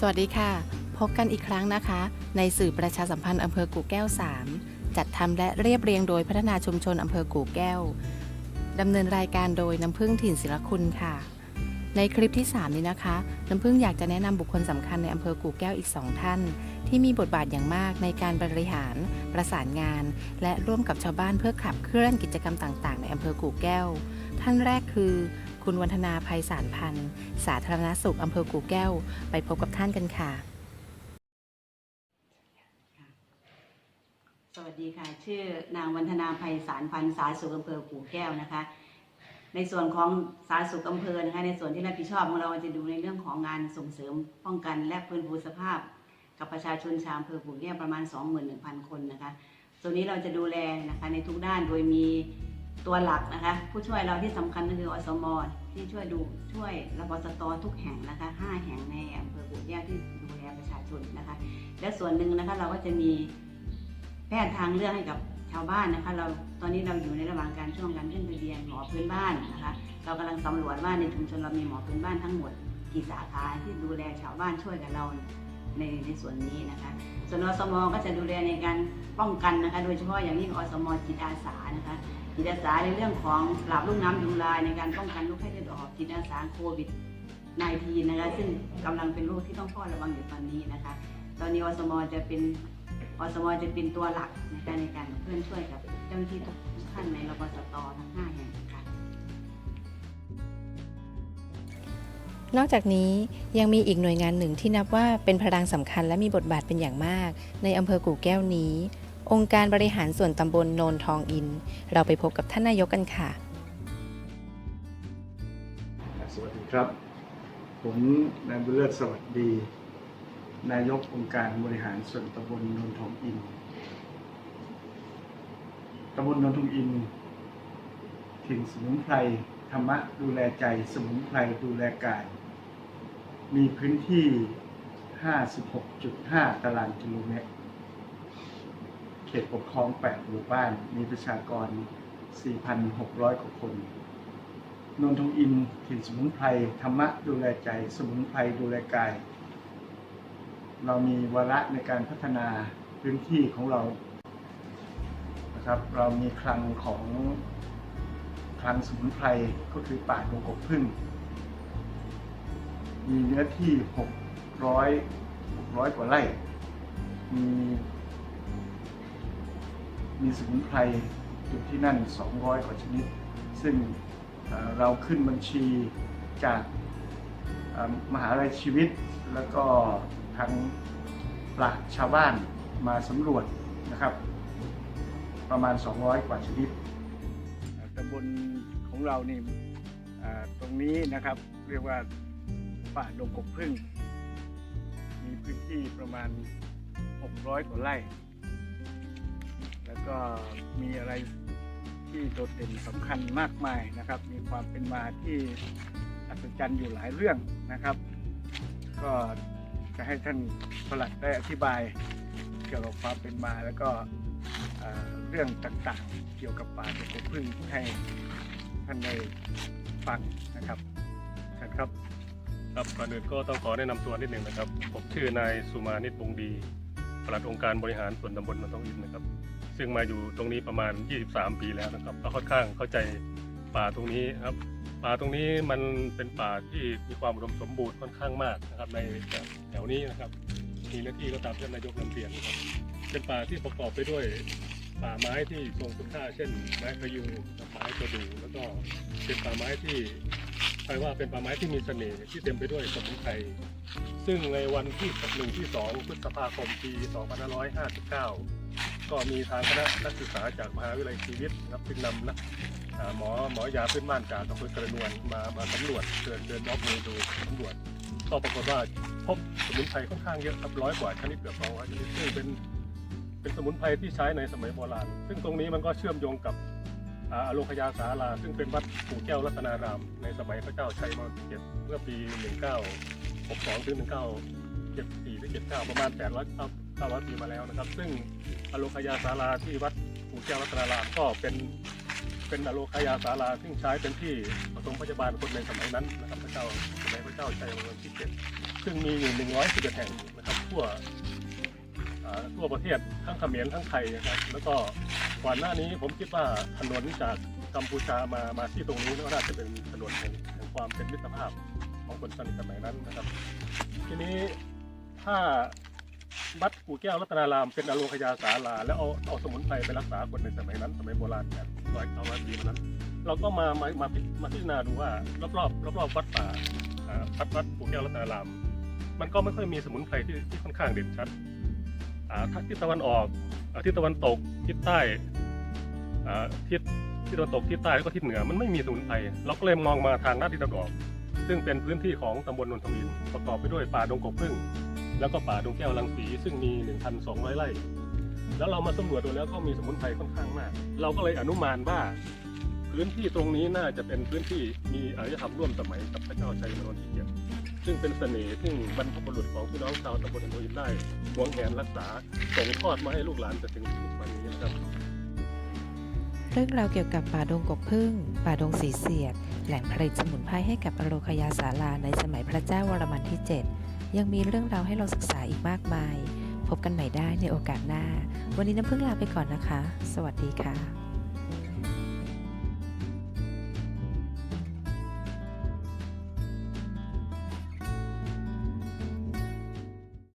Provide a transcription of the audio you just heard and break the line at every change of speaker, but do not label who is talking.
สวัสดีค่ะ พบกันอีกครั้งนะคะ ในสื่อประชาสัมพันธ์อำเภอกู่แก้ว 3 จัดทำและเรียบเรียงโดยพัฒนาชุมชนอำเภอกู่แก้วดำเนินรายการโดยน้ำพึ่งถิ่นศิลคุณค่ะ ในคลิปที่ 3 นี้นะคะ น้ำพึ่งอยากจะแนะนำบุคคลสำคัญในอำเภอกู่แก้วอีก 2 ท่าน ที่มีบทบาทอย่างมากในการบริหาร ประสานงาน และร่วมกับชาวบ้านเพื่อขับเคลื่อนกิจกรรมต่าง ๆ ในอำเภอกู่แก้ว ท่านแรกคือ คุณวันธนาภัยสารพันธ์ สาธารณสุขอำเภอกู่แก้ว ไปพบกับท่านกันค่ะ
สวัสดีค่ะ ชื่อนางวันธนาภัยสารพันธ์ สาธารณสุขอำเภอปู่แก้วนะคะ ในส่วนของสาธารณสุขอำเภอนะคะ ในส่วนที่รับผิดชอบของเราจะดูในเรื่องของงานส่งเสริมป้องกันและฟื้นฟูสภาพ กับประชาชนชาวอำเภอปู่แก้วประมาณ 21,000 คนนะคะ ส่วนนี้เราจะดูแลนะคะในทุกด้านโดยมี ตัวหลักนะคะ ผู้ช่วยเราที่สำคัญก็คืออสมที่ช่วยดูช่วยรปสตทุกแห่งนะคะห้าแห่งในอำเภอปู่แก้วที่ดูแลประชาชนนะคะ และส่วนหนึ่งนะคะเราก็จะมีแพทย์ทางเลือกให้กับชาวบ้านนะคะ เราตอนนี้เราอยู่ในระหว่างการช่วงการขึ้นทะเบียนหมอพื้นบ้านนะคะ เรากำลังสำรวจว่าในชุมชนเรามีหมอพื้นบ้านทั้งหมดกี่สาขาที่ดูแลชาวบ้านช่วยกับเราในในส่วนนี้นะคะ ส่วนอสมก็จะดูแลในการป้องกันนะคะโดยเฉพาะอย่างยิ่งอสมจิตอาสานะคะจิตอาสาในเรื่องของปราบลูกน้ำยุงลายในการป้องกันโรคไข้เลือดออกจิตอาสาโควิด 19 นะคะซึ่งกำลังเป็นโรคที่ต้องเฝ้าระวังอยู่ตอนนี้นะคะ ตอนนี้อสมจะเป็นอสมจะเป็นตัวหลักในการในการเพื่อนช่วยกับเจ้าหน้าที่ทุกท่านในรปสตทั้งห้า
นอกจากนี้ยังมีอีกหน่วยงานหนึ่งที่นับว่าเป็นพลังสำคัญและมีบทบาทเป็นอย่างมาก ในอำเภอกู่แก้วนี้ องค์การบริหารส่วนตำบลโนนทองอิน เราไปพบกับท่านนายกกันค่ะ
สวัสดีครับ ผมนายบุญเลิศสวัสดี นายกองค์การบริหารส่วนตำบลโนนทองอินตำบลโนนทองอินถิ่นสมุนไพรธรรมะดูแลใจสมุนไพรดูแลกาย มีพื้นที่ 56.5 ตารางกิโลเมตร เขตปกครอง 8 หมู่บ้าน มีประชากร 4,600 กว่าคน นนทองอินถิ่นสมุนไพร ธรรมะดูแลใจ สมุนไพรดูแลกาย เรามีวาระในการพัฒนาพื้นที่ของเรา นะครับ เรามีคลังของคลังสมุนไพร ก็คือป่าดงกบพึ่ง มีเนื้อที่ 600 600 กว่าไร่ มี มีสมุนไพรอยู่ที่นั่น 200 กว่าชนิด ซึ่งเราขึ้นบัญชีจากมหาลัยชีวิต แล้วก็ทางปราชชาวบ้านมาสำรวจนะครับ ประมาณ 200 กว่าชนิดตำบลของเรานี่ตรงนี้นะครับเรียกว่า ป่าดงกบพึ่ง มีพื้นที่ประมาณ 600 กว่าไร่ แล้วก็มีอะไรที่โดดเด่นสำคัญมากมายนะครับ มีความเป็นมาที่อัศจรรย์อยู่หลายเรื่องนะครับ ก็จะให้ท่านปลัดได้อธิบายเกี่ยวกับความเป็นมาแล้วก็เรื่องต่างๆ เกี่ยวกับป่าตะกบพึ่งให้ท่านได้ฟังนะครับครับ
ครับก่อนอื่นก็ต้องขอแนะนำตัวนิดหนึ่งนะครับ ผมชื่อนายสุมานิตวงดีปลัดองค์การบริหารส่วนตำบลนนทองอินนะครับ ซึ่งมาอยู่ตรงนี้ประมาณ 23 ปีแล้วนะครับ ก็ค่อนข้างเข้าใจป่าตรงนี้ครับ ป่าตรงนี้มันเป็นป่าที่มีความอุดมสมบูรณ์ค่อนข้างมากนะครับ ในแถวนี้นะครับ มีหน้าที่ก็ตามท่านนายกนำเรียนนะครับ เป็นป่าที่ประกอบไปด้วยป่าไม้ที่ทรงคุณค่าเช่น ไม้พะยูงไม้ประดูแล้วก็เป็นป่าไม้ที่ ใครว่าเป็นป่าไม้ที่มีเสน่ห์ที่เต็มไปด้วยสมุนไพรซึ่งในวันที่หนึ่งที่สองพฤษภาคมปี2559 ก็มีทางคณะนักศึกษาจากมหาวิทยาลัยชีวิตนะครับซึ่งนำนักหมอหมอยาพื้นบ้านจากอำเภอกระนวนมามาสำรวจเดินเดินรอบเมืองดูสำรวจก็ปรากฏว่าพบสมุนไพรค่อนข้างเยอะครับร้อยกว่าชนิดเกือบสองร้อยชนิดซึ่งเป็นเป็นสมุนไพรที่ใช้ในสมัยโบราณ ซึ่งตรงนี้มันก็เชื่อมโยงกับ โลคยาสาราซึ่งเป็นวัดปู่แก้วรัตนาราม ในสมัยพระเจ้าชัยมรเจ็ดเมื่อปี 1962ถึง1974หรือ79 ประมาณ 800 900ปีมาแล้วนะครับ ซึ่งอโลคยาสาราที่วัดปู่แก้วรัตนารามก็เป็นเป็นอโลคยาสาราซึ่งใช้เป็นที่ปฐมพยาบาลคนในสมัยนั้นนะครับพระเจ้าสมัยพระเจ้าชัยมงคลที่เจ็ดซึ่งมีอยู่111แห่งนะครับทั่ว ทั่วประเทศทั้งเขมรทั้งไทยนะครับแล้วก็ก่อนหน้านี้ผมคิดว่าถนนจากกัมพูชามามาที่ตรงนี้ก็น่าจะเป็นถนนแห่งแห่งความเป็นมิตรภาพของคนสมัยนั้นนะครับ ทีนี้ถ้าวัดกู่แก้วรัตนารามเป็นอโลคยาสาลา แล้วเอาเอาสมุนไพรไปรักษาคนในสมัยนั้น สมัยโบราณแบบร้อยเก้าร้อยปีมานั้น เราก็มามามาพิมาพิจารณาดูว่ารอบรอบรอบรอบๆวัดป่าวัดวัดกู่แก้วรัตนาราม มันก็ไม่ค่อยมีสมุนไพรที่ที่ค่อนข้างเด่นชัด ทิศตะวันออกอทิศตะวันตกทิศใต้ทิศทิศตะวันตกทิศใต้แล้วก็ทิศเหนือมันไม่มีสมุนไพรเราก็เลยมองมาทางด้านทิศตะวันออก ซึ่งเป็นพื้นที่ของตำบลนนทมินประกอบไปด้วยป่าดงกบพึ่ง แล้วก็ป่าดงแก้วลังสีซึ่งมี 1,200 ไร่ แล้วเรามาสำรวจดูแล้วก็มีสมุนไพรค่อนข้างมาก เราก็เลยอนุมานว่าพื้นที่ตรงนี้น่าจะเป็นพื้นที่มีอารยธรรมร่วมสมัยกับพระเจ้าชัยมนที่เกียรติ ซึ่งเป็นเสน่ห์ซึ่งบรรพบุรุษของพี่น้องชาวตำบลนนทมินได้หวงแหนรักษาส่งทอดมาให้ลูกหลานจนถึงทุกวันนี้นะครับ
เรื่องราวเกี่ยวกับป่าดงกบพึ่ง ป่าดงสีเสียด แหล่งผลิตสมุนไพรให้กับอโลคยาสาลาในสมัยพระเจ้าวรมันที่ 7 ยังมีเรื่องราวให้เราศึกษาอีกมากมาย พบกันใหม่ได้ในโอกาสหน้า วันนี้น้ำพึ่งลาไปก่อนนะคะ สวัสดีค่ะ